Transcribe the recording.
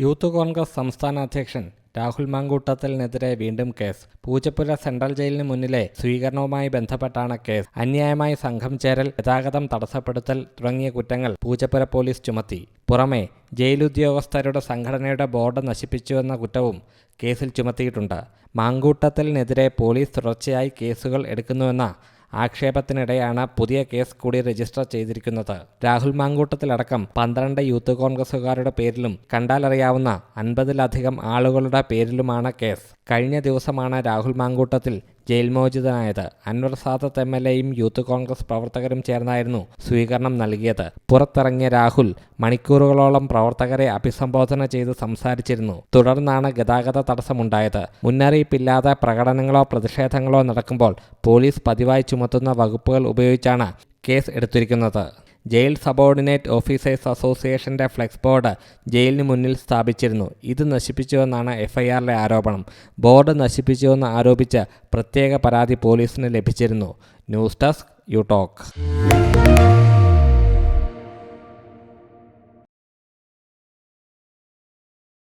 Youth Congress സംസ്ഥാന അധ്യക്ഷൻ രാഹുൽ മാങ്കൂട്ടത്തിനെതിരെ വീണ്ടും കേസ്. പൂജപ്പുര സെൻട്രൽ ജയിലിന് മുന്നിലെ സ്വീകരണവുമായി ബന്ധപ്പെട്ടാണ് കേസ്. അന്യായമായി സംഘം ചേരൽ ഗതാഗതം തടസ്സപ്പെടുത്തൽ തുടങ്ങിയ കുറ്റങ്ങൾ പൂജപ്പുര പോലീസ് ചുമത്തി. പുറമെ ജയിലുദ്യോഗസ്ഥരുടെ സംഘടനയുടെ ബോർഡ് നശിപ്പിച്ചുവെന്ന കുറ്റവും കേസിൽ ചുമത്തിയിട്ടുണ്ട്. മാങ്കൂട്ടത്തിനെതിരെ പോലീസ് തുടർച്ചയായി കേസുകൾ എടുക്കുന്നുവെന്ന ആക്ഷേപത്തിനിടെയാണ് പുതിയ കേസ് കൂടി രജിസ്റ്റർ ചെയ്തിരിക്കുന്നത്. രാഹുൽ മാങ്കൂട്ടത്തിലടക്കം പന്ത്രണ്ട് യൂത്ത് കോൺഗ്രസുകാരുടെ പേരിലും കണ്ടാലറിയാവുന്ന അൻപതിലധികം ആളുകളുടെ പേരിലുമാണ് കേസ്. കഴിഞ്ഞ ദിവസമാണ് രാഹുൽ മാങ്കൂട്ടത്തിൽ ജയിൽ മോചിതനായത് അൻവർ സാദത്ത് എം എൽ എയും യൂത്ത് കോൺഗ്രസ് പ്രവർത്തകരും ചേർന്നായിരുന്നു സ്വീകരണം നൽകിയത്. പുറത്തിറങ്ങിയ രാഹുൽ മണിക്കൂറുകളോളം പ്രവർത്തകരെ അഭിസംബോധന ചെയ്ത് സംസാരിച്ചിരുന്നു. തുടർന്നാണ് ഗതാഗത തടസ്സമുണ്ടായത്. മുന്നറിയിപ്പില്ലാതെ പ്രകടനങ്ങളോ പ്രതിഷേധങ്ങളോ നടക്കുമ്പോൾ പോലീസ് പതിവായി ചുമത്തുന്ന വകുപ്പുകൾ ഉപയോഗിച്ചാണ് കേസ് എടുത്തിരിക്കുന്നത്. ജയിൽ സബോർഡിനേറ്റ് ഓഫീസേഴ്സ് അസോസിയേഷന്റെ ഫ്ലെക്സ് ബോർഡ് ജയിലിന് മുന്നിൽ സ്ഥാപിച്ചിരുന്നു. ഇത് നശിപ്പിച്ചുവെന്നാണ് എഫ്ഐആറിലെ ആരോപണം. ബോർഡ് നശിപ്പിച്ചുവെന്ന് ആരോപിച്ച് പ്രത്യേക പരാതി പോലീസിന് ലഭിച്ചിരുന്നു. News desk you talk